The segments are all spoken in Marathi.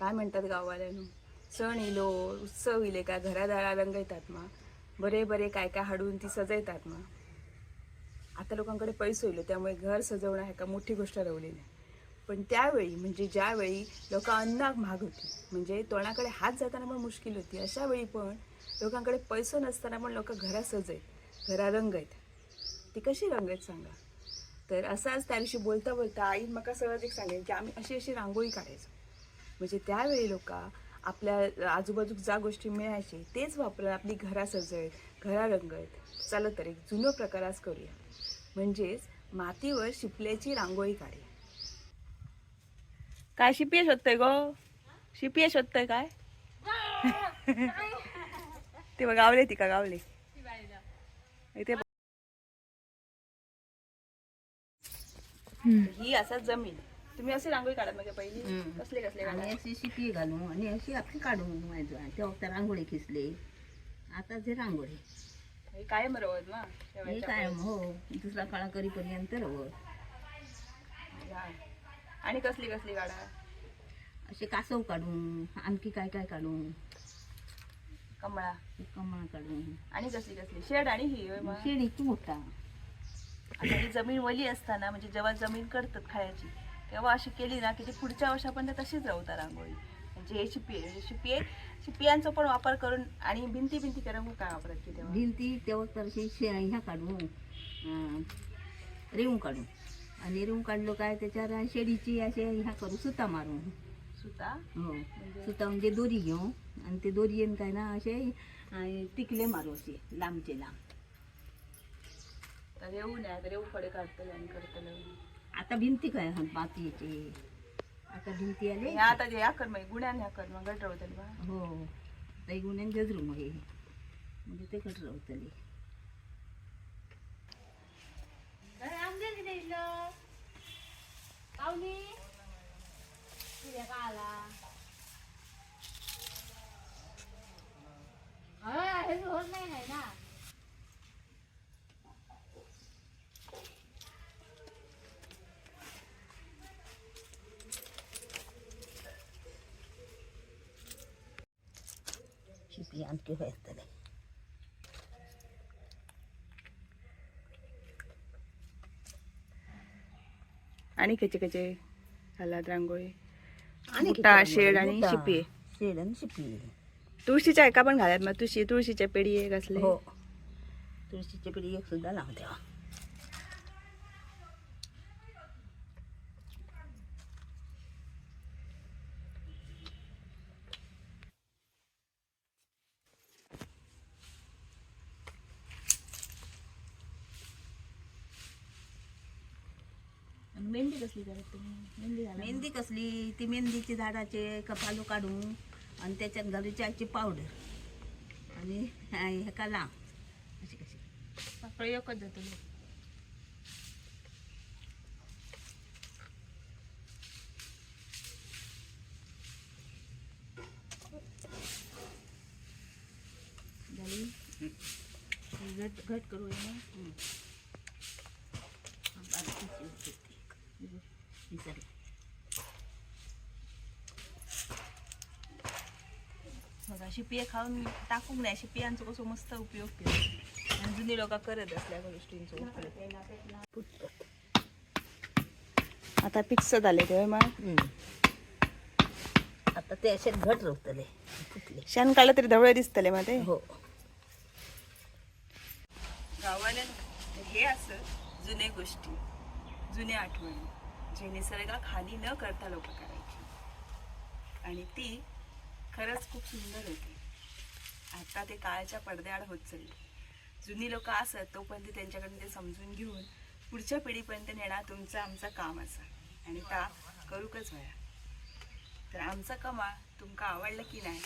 काय म्हणतात गाववाल्यानं? सण इलो उत्सव इले काय घरादारा रंगयतात मा. बरे बरे काय काय हाडून ती सजयतात मा. आता लोकांकडे पैसे येलो त्यामुळे घर सजवणं हे का मोठी गोष्ट रवली नाही पण त्यावेळी म्हणजे ज्यावेळी लोक अन्नाक महाग होती म्हणजे तोंडाकडे हात जाताना पण मुश्किल होती अशा वेळी पण लोकांकडे पैसो नसताना पण लोक घरा सजयत घरा रंगयत. ती कशी रंगयत सांगा? तर असंच त्या दिवशी बोलता बोलता आई म्हाका सहज एक सांगेन की आम्ही अशी अशी रांगोळी काढायचो. म्हणजे त्यावेळी लोक आपल्या आजूबाजूक ज्या गोष्टी मिळायचे तेच वापरून आपली घरा सजयत घरा रंगयत चला तर एक जुनो प्रकार आज करूया. म्हणजेच मातीवर शिपल्याची रांगोळी काढूया काय शिपिये शोधतोय गो? शिपिये शोधतोय काय? ते बघ गावले ती का गावले? इथे. ही असाच जमीन. तुम्ही अशी रांगोळी काढत म्हणजे पहिली हम्म. कसले कसले आणि काढा अशी शिपी घालून आणि अशी आपली काढून माझं त्या वक्ता रांगोळी खिसले. आता जे रांगोळी. हे कायम रवत ना हे काय. हो. दुसरा काळा करीपर्यंत रवं हा. आणि कसली कसली काढा? असे कासव काढून आणखी काय काय काढून? कमळा. कमळ काढून. आणि कसली कसली? शेड आणि ही होय मग. मोठा. आता ही जमीन वली असताना म्हणजे जेव्हा जमीन करतात खायची तेव्हा अशी केली ना की ती पुढच्या वर्षापर्यंत तशीच राहता रांगोळी. म्हणजे हे शिपी आहे शिपी आहे. शिपियांचा पण वापर करून आणि भिंती भिंती करून काय वापरत की तेव्हा? भिंती तेव्हा तर ह्या काढून अं, रेवून काढून आणि रेवून काढलो काय त्याच्यावर शेळीची असे ह्या करू सुता मारून. सुता? हो. म्हणजे? सुता म्हणजे दोरी घेऊ आणि ते दोरीयेन काय ना असे टिकले मारू असे लांबचे लांब. नये तर येऊ फळे काढतलं आणि करतलं आता भिंती काय हा मातीचे आता भिंती आले आता जे या कर मग गुण्यान ह्या कर मग गट राहतली बा. हो. आता गुन्ह्यान गजरू मग म्हणजे ते कट राहतले आणखी व्हायतले आणि खचे खचे घालात रांगोळी आणि मोठा शेड आणि शिपी शेड आणि शिपी तुळशीच्या एका पण घालात मग तुळशी तुळशीच्या पेढी एक असले हो तुळशीची पिढी एक सुद्धा लावते आणि मेहंदी कसली करत तुम्ही? मेहंदी घाला मेहंदी कसली? ती मेहंदीची झाडाचे कपालू काढून आणि त्याच्यात घालू चायची पावडर आणि ह्याका लांब अशी कशी? पाकळी एकच जातो झाली? घट घट करू बघा शिपिये खाऊन टाकूक नाही शिपियांचा कसं मस्त उपयोग केला. आणि जुनी लोक करत असल्या गोष्टींचा उपयोग. आता फिक्स झाले ते मग. आता ते असे घट रोवतले फुटले. शेण काढलं तरी धवळे दिसतले मग ते. हो. गावाला हे असं जुने गोष्टी. जुन्या आठवणी जे निसर्गाखाली न करता लोक करायची. आणि ती खरंच खूप सुंदर होती. आता ते काळाच्या पडद्याआड होत चालली. जुनी लोक असत तोपर्यंत त्यांच्याकडून ते समजून घेऊन पुढच्या पिढीपर्यंत नेणं तुमचं आमचं काम असं. आणि ता करूकच व्हाया तर आमचा कमा तुमका आवडलं की नाही?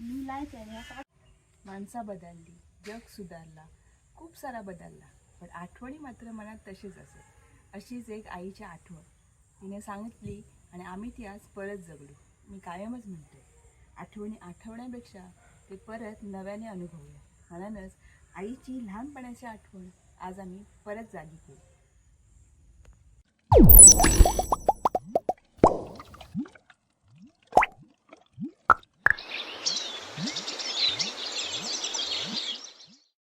मी लाईफ आहे ह्या माणसा बदलली जग सुधारला खूप सारा बदलला. पण आठवणी मात्र मनात तशीच असेल. अशीच एक आईची आठवण. तिने सांगितली आणि आम्ही ती आज परत जगलो. मी कायमच म्हणते आठवणी आठवण्यापेक्षा ते परत नव्याने अनुभवूया. म्हणूनच आईची लहानपणाची आठवण आज आम्ही परत जागी केली